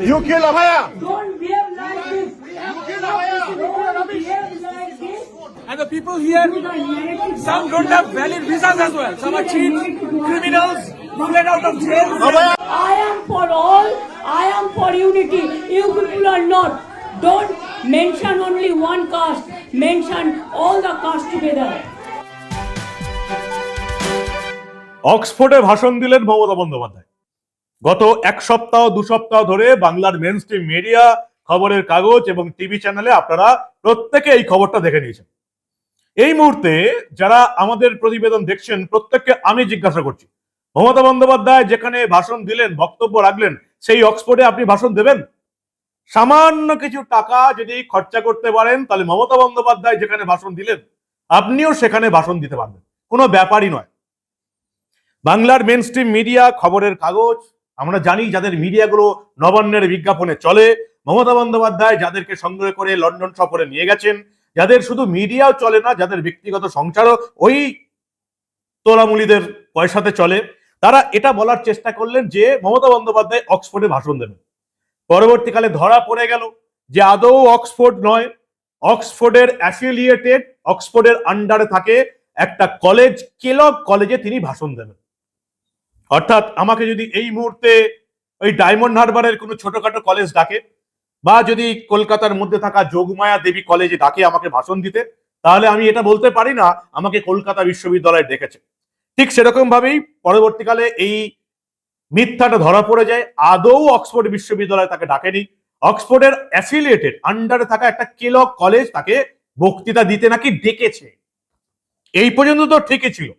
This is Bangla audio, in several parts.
You kill Abhaya. Don't behave like this. You kill Abhaya. Don't behave like this. And the people here, some don't have valid visas as well. Some are cheats, criminals, who let out of jail. I am for all. I am for unity. You people are not. Don't mention only one caste. Mention all the castes together. অক্সফোর্ডে ভাষণ দিলেন মমতা বন্দ্যোপাধ্যায় গত এক সপ্তাহ, দু সপ্তাহ ধরে বাংলার মেন স্ট্রিম মিডিয়া খবরের কাগজ এবং টিভি চ্যানেলে আপনারা প্রত্যেকে এই খবরটা দেখে নিয়েছেন। এই মুহূর্তে যারা আমাদের প্রতিবেদন দেখছেন, প্রত্যেককে আমি জিজ্ঞাসা করছি, মমতা বন্দ্যোপাধ্যায় যেখানে ভাষণ দিলেন, বক্তব্য রাখলেন, সেই অক্সফোর্ডে আপনি ভাষণ দেবেন? সামান্য কিছু টাকা যদি খরচা করতে পারেন, তাহলে মমতা বন্দ্যোপাধ্যায় যেখানে ভাষণ দিলেন, আপনিও সেখানে ভাষণ দিতে পারবেন। কোনো ব্যাপারই নয়। বাংলার মেন স্ট্রিম মিডিয়া খবরের কাগজ আমরা জানি যাদের মিডিয়াগুলো নবান্নের বিজ্ঞাপনে চলে, মমতা বন্দ্যোপাধ্যায় যাদেরকে সংগ্রহ করে লন্ডন সফরে নিয়ে গেছেন, যাদের শুধু মিডিয়াও চলে না, যাদের ব্যক্তিগত সংসারও ওই তোলামুলিদের পয়সাতে চলে, তারা এটা বলার চেষ্টা করলেন যে মমতা বন্দ্যোপাধ্যায় অক্সফোর্ডে ভাষণ দেবেন। পরবর্তীকালে ধরা পড়ে গেল যে আদৌ অক্সফোর্ড নয়, অক্সফোর্ডের অ্যাফিলিয়েটেড অক্সফোর্ডের আন্ডারে থাকে একটা কলেজ, কেলগ কলেজে তিনি ভাষণ দেবেন। অর্থাৎ আমাকে যদি এই মুহূর্তে ওই ডায়মন্ড হারবারের কোনো ছোটখাটো কলেজ ডাকে, বা যদি কলকাতার মধ্যে থাকা যোগমায়া দেবী কলেজে ডাকে আমাকে ভাষণ দিতে, তাহলে আমি এটা বলতে পারি না, আমাকে কলকাতা বিশ্ববিদ্যালয়ে ডেকেছে। ঠিক সেরকম ভাবেই পরবর্তীকালে এই মিথ্যাটা ধরা পড়ে যায়, আদৌ অক্সফোর্ড বিশ্ববিদ্যালয় তাকে ডাকেনি। অক্সফোর্ডের অ্যাফিলিয়েটেড আন্ডারে থাকা একটা কেলক কলেজ তাকে বক্তৃতা দিতে নাকি ডেকেছে। এই পর্যন্ত তো ঠিকই ছিল।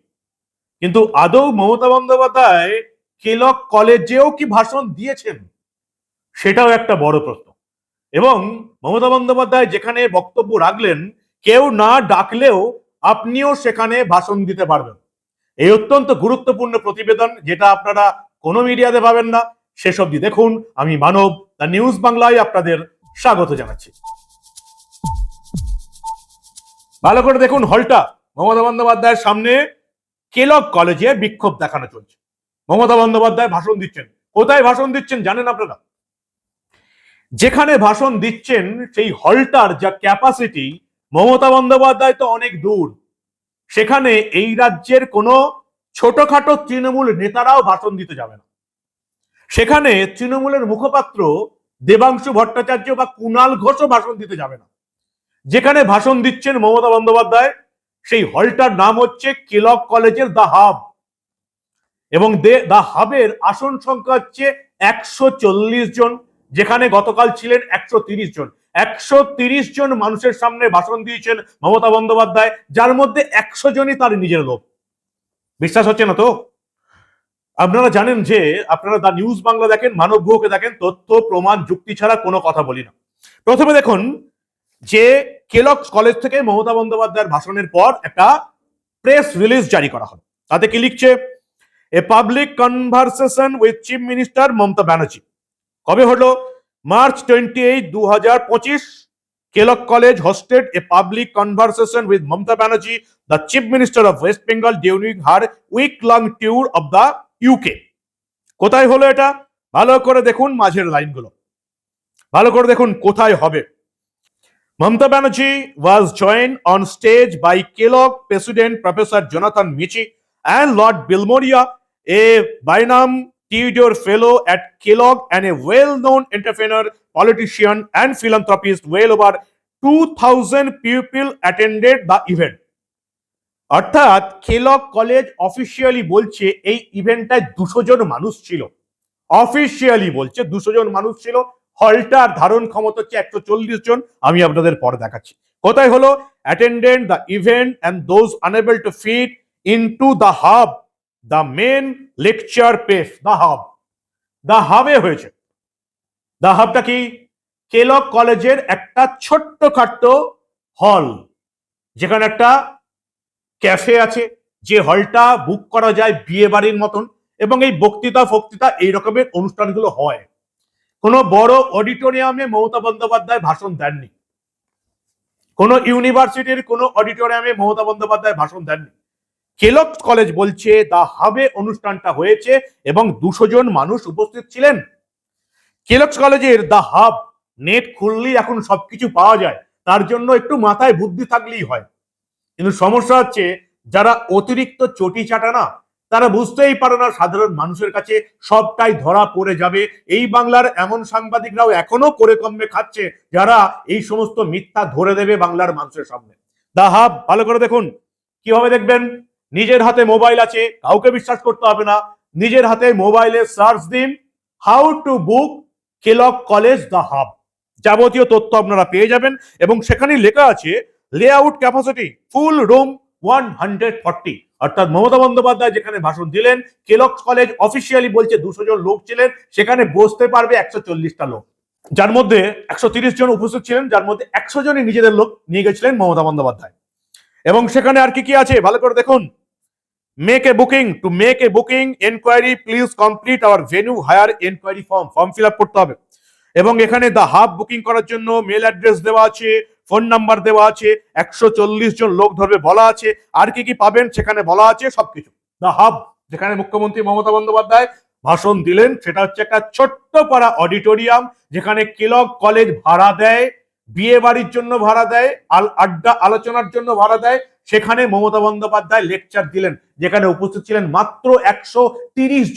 কিন্তু আদৌ মমতা বন্দ্যোপাধ্যায় কেলক কলেজেও কি ভাষণ দিয়েছেন? সেটাও একটা বড় প্রশ্ন। এবং মমতা বন্দ্যোপাধ্যায় যেখানে বক্তব্য রাখলেন, কেউ না ডাকলেও আপনিও সেখানে ভাষণ দিতে পারবেন। এই অত্যন্ত গুরুত্বপূর্ণ প্রতিবেদন যেটা আপনারা কোনো মিডিয়াতে পাবেন না, শেষ অবধি দেখুন। আমি মানব, দ্য নিউজ বাংলায় আপনাদের স্বাগত জানাচ্ছি। ভালো করে দেখুন হলটা। মমতা বন্দ্যোপাধ্যায়ের সামনে কেলক কলেজে বিক্ষোভ দেখানো চলছে। মমতা বন্দ্যোপাধ্যায় ভাষণ দিচ্ছেন। কোথায় ভাষণ দিচ্ছেন জানেন আপনারা? যেখানে ভাষণ দিচ্ছেন সেই হলটার যা ক্যাপাসিটি মমতা বন্দ্যোপাধ্যায় তো অনেক দূর। সেখানে এই রাজ্যের কোনো ছোটখাটো তৃণমূল নেতারাও ভাষণ দিতে যাবে না। সেখানে তৃণমূলের মুখপাত্র দেবাংশু ভট্টাচার্য বা কুণাল ঘোষও ভাষণ দিতে যাবে না। যেখানে ভাষণ দিচ্ছেন মমতা বন্দ্যোপাধ্যায় সেই হলটার নাম হচ্ছে কেলক কলেজের দা হাব। এবং দা হাবের আসন সংখ্যা হচ্ছে একশো চল্লিশ জন, যেখানে গতকাল ছিলেন একশো জন। একশো জন মানুষের সামনে ভাষণ দিয়েছেন মমতা বন্দ্যোপাধ্যায়, যার মধ্যে একশো জনই তার নিজের লোক। বিশ্বাস হচ্ছে না তো? আপনারা জানেন যে, আপনারা দা নিউজ বাংলা দেখেন, মানব গুহকে দেখেন, তথ্য, প্রমাণ, যুক্তি ছাড়া কোনো কথা বলি না। প্রথমে দেখুন যে কেলক কলেজ থেকে মমতা বন্দ্যোপাধ্যায়ের ভাষণের পর একটা প্রেস রিলিজ জারি করা হলো। তাতে কি লিখছে? A public conversation with chief minister Mamata Banerjee. কবে হলো? মার্চ টোয়েন্টি এইট দু হাজার পঁচিশ। Kellogg college hosted a public conversation with Mamata Banerjee the chief minister of West Bengal during her week long tour of the UK কোথায় হলো এটা? ভালো করে দেখুন মাঝের লাইনগুলো। ভালো করে দেখুন কোথায় হবে। Mamata Banerjee was joined on stage by Kellogg President Professor Jonathan Michi and Lord Bilmoria, a Bynum Theodore Fellow at Kellogg and a well-known entrepreneur, politician, and philanthropist. Well over 2,000 people attended the event. অর্থাৎ কেলক কলেজ অফিসিয়ালি বলছে এই ইভেন্টটায় দুশো জন মানুষ ছিল অফিসিয়ালি বলছে দুশো জন মানুষ ছিল হলটার ধারণ ক্ষমতা হচ্ছে একশো চল্লিশ জন। আমি আপনাদের পরে দেখাচ্ছি। কোথায় হলো? Attended the event and those unable to fit in to the hub the main lecture pace the hub the হাবে হয়েছে। দ্য হাবটা কি? কেলক কলেজের একটা ছোট্ট খাট্ট হল যেখানে একটা ক্যাফে আছে, যে হলটা বুক করা যায় বিয়ে বাড়ির মতন, এবং এই বক্তৃতা ফক্তৃতা এই রকমের অনুষ্ঠানগুলো হয়। কোনো বড় অডিটোরিয়ামে মমতা বন্দ্যোপাধ্যায় ভাষণ দেননি। কোনো ইউনিভার্সিটির কোনো অডিটোরিয়ামে মমতা বন্দ্যোপাধ্যায় ভাষণ দেননি। কেলক কলেজ বলছে দা হাবে অনুষ্ঠানটা হয়েছে এবং দুশো জন মানুষ উপস্থিত ছিলেন। কেলক্স কলেজের দ্য হাব নেট খুললেই এখন সবকিছু পাওয়া যায়। তার জন্য একটু মাথায় বুদ্ধি থাকলেই হয়। কিন্তু সমস্যা হচ্ছে, যারা অতিরিক্ত চটি চাটা না তারা বুঝতেই পারে না, সাধারণ মানুষের কাছে সবটাই ধরা পড়ে যাবে। এই বাংলার এমন সাংবাদিকরাও এখনও করে কমবে খাচ্ছে, যারা এই সমস্ত মিথ্যা ধরে দেবে বাংলার মানুষের সামনে। দা হাব, ভালো করে দেখুন, কীভাবে দেখবেন? নিজের হাতে মোবাইল আছে, কাউকে বিশ্বাস করতে হবে না। নিজের হাতে মোবাইলে সার্চ দিন, how to book Kellogg college the hub. যাবতীয় তথ্য আপনারা পেয়ে যাবেন এবং সেখানে লেখা আছে, layout capacity, full room one hundred forty. অর্থাৎ মমতা বন্দ্যোপাধ্যায় যেখানে ভাষণ দিলেন কেলক্স কলেজ অফিসিয়ালি বলছে দুশো জন লোক ছিলেন, সেখানে বসতে পারবে একশো চল্লিশটা লোক। যার মধ্যে একশো তিরিশ জন উপস্থিত ছিলেন, যার মধ্যে একশো জনই নিজেদের লোক নিয়ে গেছিলেন মমতা বন্দ্যোপাধ্যায়। এবং সেখানে আর কি কি আছে? ভালো করে দেখুন। Make a booking to make a booking enquiry please complete our venue hire enquiry form form fill করতে হবে। এবং এখানে দা হাব বুকিং করার জন্য মেল অ্যাড্রেস দেওয়া আছে ফোন নাম্বার দেওয়া আছে, একশো চল্লিশ জন লোক ধরবে, বলা আছে, আর কি কি পাবেন সেখানে বলা আছে, সবকিছু। দ্য হাব যেখানে মুখ্যমন্ত্রী মমতা বন্দ্যোপাধ্যায় ভাষণ দিলেন, সেটা হচ্ছে একটা ছোট্ট পাড়া অডিটোরিয়াম, যেখানে কেলক কলেজ ভাড়া দেয়, বিয়ে বাড়ির জন্য ভাড়া দেয়, আল, আড্ডা আলোচনার জন্য ভাড়া দেয়, সেখানে মমতা বন্দ্যোপাধ্যায় লেকচার দিলেন, যেখানে উপস্থিত ছিলেন মাত্র একশো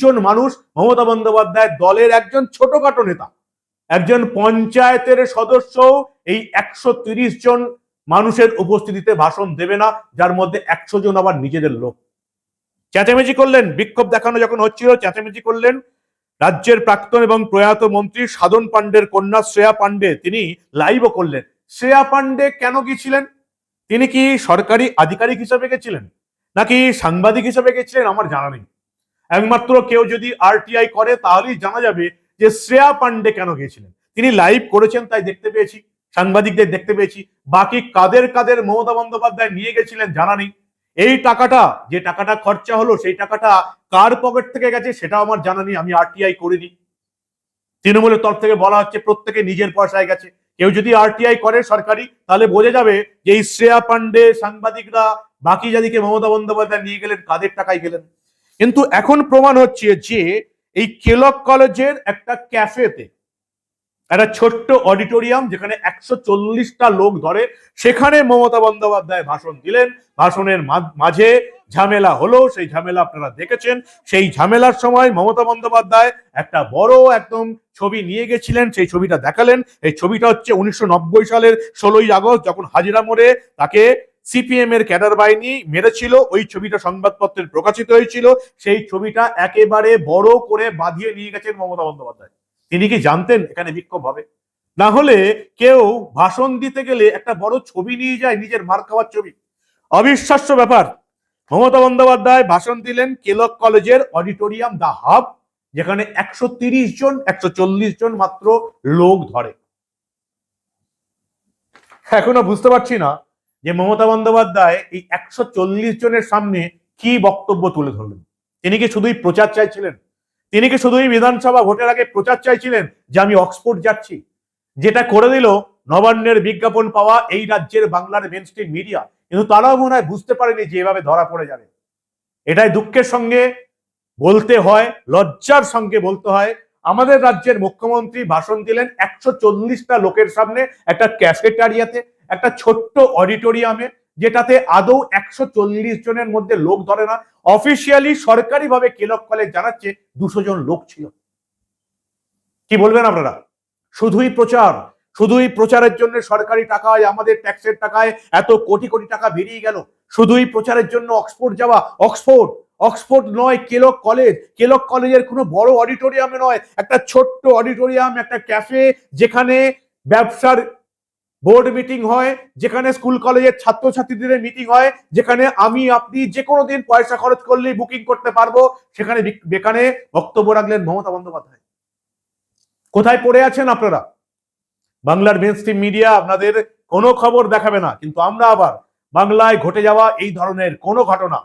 জন মানুষ। মমতা বন্দ্যোপাধ্যায় দলের একজন ছোটখাটো নেতা। একজন পঞ্চায়েতের সদস্য এই একশো জন মানুষের উপস্থিতিতে ভাষণ দেবে না, যার মধ্যে একশো জন আবার নিজেদের লোক। চেঁচামেচি করলেন, বিক্ষোভ দেখানো যখন হচ্ছিল, চেঁচামেচি করলেন রাজ্যের প্রাক্তন এবং প্রয়াত মন্ত্রী সাধন পাণ্ডের কন্যা শ্রেয়া পাণ্ডে। তিনি লাইভও করলেন। শ্রেয়া পাণ্ডে কেন গিয়েছিলেন? তিনি কি সরকারি আধিকারিক হিসেবে গেছিলেন? নাকি সাংবাদিক হিসেবে গেছিলেন? আমার জানা নেই। একমাত্র কেউ যদি আরটিআই করে, তাহলেই জানা যাবে যে শ্রেয়া পান্ডে কেন গিয়েছিলেন? তিনি লাইভ করেছেন, তাই দেখতে পেয়েছি। সাংবাদিকদের দেখতে পেয়েছি। বাকি কাদের কাদের মমতা বন্দ্যোপাধ্যায় নিয়ে গেছিলেন জানা নেই। এই টাকাটা, যে টাকাটা খরচা হলো, সেই টাকাটা কার পকেট থেকে গেছে সেটা আমার জানা নেই, আমি আরটিআই করিনি। তৃণমূলের তরফ থেকে বলা হচ্ছে প্রত্যেকে নিজের পয়সায় গেছে। কেউ যদি আরটিআই করে সরকারি, তাহলে বোঝা যাবে যে এই শ্রেয়া পান্ডে সাংবাদিকরা, বাকি যাদিকে মমতা বন্দ্যোপাধ্যায় নিয়ে গেলেন, কাদের টাকায় গেলেন। কিন্তু এখন প্রমাণ হচ্ছে যে এই কেলক কলেজের একটা ক্যাফেতে, একটা ছোট্ট অডিটোরিয়াম যেখানে একশো চল্লিশটা লোক ধরে, সেখানে মমতা বন্দ্যোপাধ্যায় ভাষণ দিলেন। ভাষণের মাঝে ঝামেলা হলো, সেই ঝামেলা আপনারা দেখেছেন। সেই ঝামেলার সময় মমতা বন্দ্যোপাধ্যায় একটা বড় একদম ছবি নিয়ে গেছিলেন, সেই ছবিটা দেখালেন। এই ছবিটা হচ্ছে উনিশশো নব্বই সালের ষোলোই আগস্ট, যখন হাজিরা মোড়ে তাকে সিপিএম এর ক্যাডার বাহিনী মেরেছিল, ওই ছবিটা সংবাদপত্রে প্রকাশিত হয়েছিল, সেই ছবিটা একেবারে বড় করে বাঁধিয়ে নিয়ে গেছেন মমতা বন্দ্যোপাধ্যায়। তিনি কি জানতেন এখানে বিক্ষোভ হবে? না হলে কেউ ভাষণ দিতে গেলে একটা বড় ছবি নিয়ে যায় নিজের মার খাওয়ার ছবি। অবিশ্বাস্য ব্যাপার। মমতা বন্দ্যোপাধ্যায় ভাষণ দিলেন কেলক কলেজের অডিটোরিয়াম দা হাব, যেখানে একশো তিরিশ জন, একশো চল্লিশ জন মাত্র লোক ধরে। এখনও বুঝতে পারছি না যে মমতা বন্দ্যোপাধ্যায় এই একশো চল্লিশ জনের সামনে কি বক্তব্য তুলে ধরলেন? তিনি কি শুধুই প্রচার চাইছিলেন? তিনি কি শুধুই বিধানসভা ভোটের আগে প্রচার চাইছিলেন যে আমি অক্সফোর্ড যাচ্ছি? যেটা করে দিল নবান্নের বিজ্ঞাপন পাওয়া এই রাজ্যের বাংলার মেন স্ট্রিম মিডিয়া কিন্তু তারাও মনে হয় বুঝতে পারেনি যে এভাবে ধরা পড়ে যাবে। এটাই দুঃখের সঙ্গে বলতে হয়, লজ্জার সঙ্গে বলতে হয়। আমাদের রাজ্যের মুখ্যমন্ত্রী ভাষণ দিলেন একশো চল্লিশটা লোকের সামনে একটা ক্যাফেটারিয়াতে একটা ছোট্ট অডিটোরিয়ামে, যেটাতে আদৌ একশো চল্লিশ জনের মধ্যে লোক ধরে না, অফিসিয়ালি সরকারিভাবে কেলক কলেজ জানাচ্ছে দুশো জন লোক ছিল। কি বলবেন আপনারা? শুধুই প্রচার, শুধুই প্রচারের জন্য সরকারি টাকায়, আমাদের ট্যাক্সের টাকায় এত কোটি কোটি টাকা বেরিয়ে গেল। শুধুই প্রচারের জন্য অক্সফোর্ড যাওয়া, অক্সফোর্ড অক্সফোর্ড নয়, কেলক কলেজ। কেলক কলেজের কোনো বড় অডিটোরিয়ামে নয়, একটা ছোট্ট অডিটোরিয়াম, একটা ক্যাফে, যেখানে ব্যবসার বোর্ড মিটিং হয়, যেখানে স্কুল কলেজের ছাত্রছাত্রীদের মিটিং হয়, যেখানে আমি, আপনি যে কোনো দিন পয়সা খরচ করলেই বুকিং করতে পারব। সেখানে বেকানে বক্তব্য রাখলেন মমতা বন্দ্যোপাধ্যায়। কোথায় পড়ে আছেন আপনারা? বাংলার মেন স্ট্রিম মিডিয়া আপনাদের কোনো খবর দেখাবে না, কিন্তু আমরা আবার বাংলায় ঘটে যাওয়া এই ধরনের কোনো ঘটনা,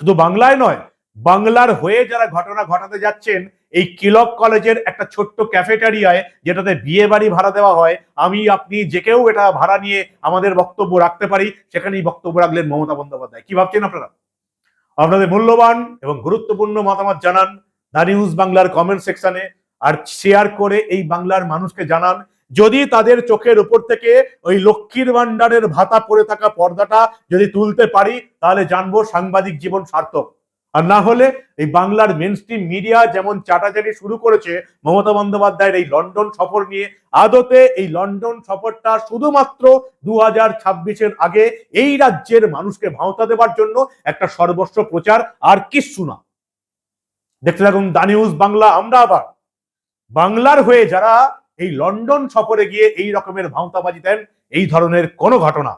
শুধু বাংলায় নয়, বাংলার হয়ে যারা ঘটনা ঘটাতে যাচ্ছেন এই কিলক কলেজের একটা ছোট্ট ক্যাফেটারিয়ায় যেটাতে বিয়ে বাড়ি ভাড়া দেওয়া হয়, আমি, আপনি যে কেউ এটা ভাড়া নিয়ে আমাদের বক্তব্য রাখতে পারি, সেখানেই বক্তব্য রাখলেন মমতা বন্দ্যোপাধ্যায়। কি ভাবছেন আপনারা? আপনাদের মূল্যবান এবং গুরুত্বপূর্ণ মতামত জানান দা নিউজ বাংলার কমেন্ট সেকশনে আর শেয়ার করে এই বাংলার মানুষকে জানান। যদি তাদের চোখের উপর থেকে ওই লক্ষ্মীর ভান্ডারের ভাতা পড়ে থাকা পর্দাটা যদি তুলতে পারি, তাহলে জানব সাংবাদিক জীবন সার্থক। আর না হলে এই বাংলার মেন স্ট্রিম মিডিয়া যেমন চাটাচাটি শুরু করেছে, মমতা বন্দ্যোপাধ্যায়ের এই লন্ডন সফর নিয়ে, আদতে এই লন্ডন সফরটা শুধুমাত্র দু হাজার ছাব্বিশের আগে এই রাজ্যের মানুষকে ভাওতা দেবার জন্য একটা সর্বস্ব প্রচার আর কিচ্ছু না। দেখতে থাকুন দা নিউজ বাংলা, আমরা আবার বাংলার হয়ে যারা এই লন্ডন সফরে গিয়ে এই রকমের ভাওতাবাজি দেন, এই ধরনের কোনো ঘটনা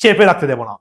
চেপে রাখতে দেব না।